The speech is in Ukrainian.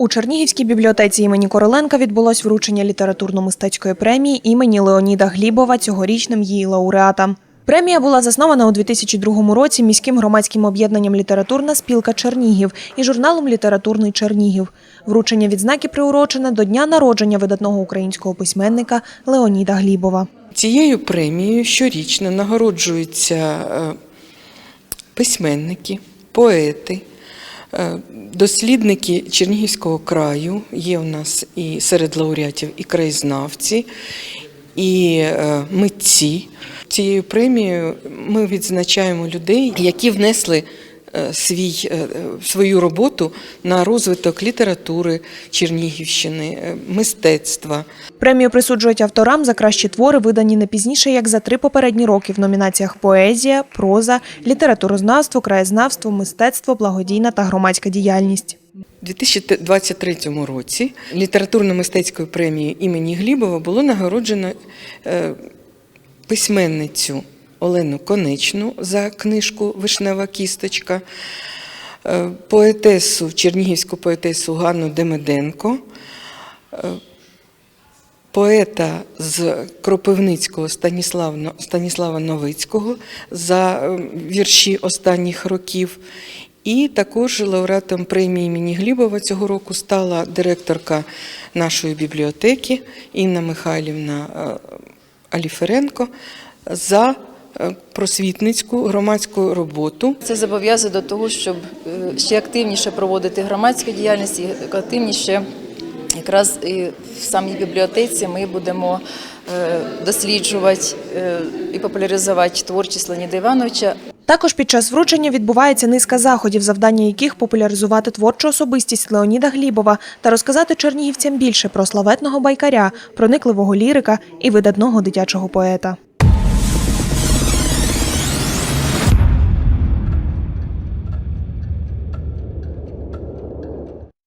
У Чернігівській бібліотеці імені Короленка відбулось вручення літературно-мистецької премії імені Леоніда Глібова цьогорічним її лауреатам. Премія була заснована у 2002 році міським громадським об'єднанням Літературна спілка Чернігів і журналом Літературний Чернігів. Вручення відзнаки приурочене до дня народження видатного українського письменника Леоніда Глібова. Цією премією щорічно нагороджуються е, письменники, поети, дослідники Чернігівського краю. Є у нас і серед лауреатів і краєзнавці, і е, митці. Цією премією ми відзначаємо людей, які внесли е, свій, е, свою роботу на розвиток літератури Чернігівщини, е, мистецтва. Премію присуджують авторам за кращі твори, видані не пізніше, як за три попередні роки в номінаціях поезія, проза, літературознавство, краєзнавство, мистецтво, благодійна та громадська діяльність. У 2023 році літературно-мистецькою премією імені Глібова було нагороджено е, письменницю Олену Конечну за книжку Вишнева кісточка, е, поетесу, чернігівську поетесу Ганну Демиденко, е, поета з Кропивницького Станіслава, Новицького за вірші останніх років. І також лауреатом премії імені Глібова цього року стала директорка нашої бібліотеки Інна Михайлівна е, Аліференко за просвітницьку громадську роботу. Це зобов'язує до того, щоб е, ще активніше проводити громадську діяльність і активніше якраз і в самій бібліотеці ми будемо е, досліджувати е, і популяризувати творчість Леоніда Івановича. Також під час вручення відбувається низка заходів, завдання яких популяризувати творчу особистість Леоніда Глібова та розказати чернігівцям більше про славетного байкаря, проникливого лірика і видатного дитячого поета.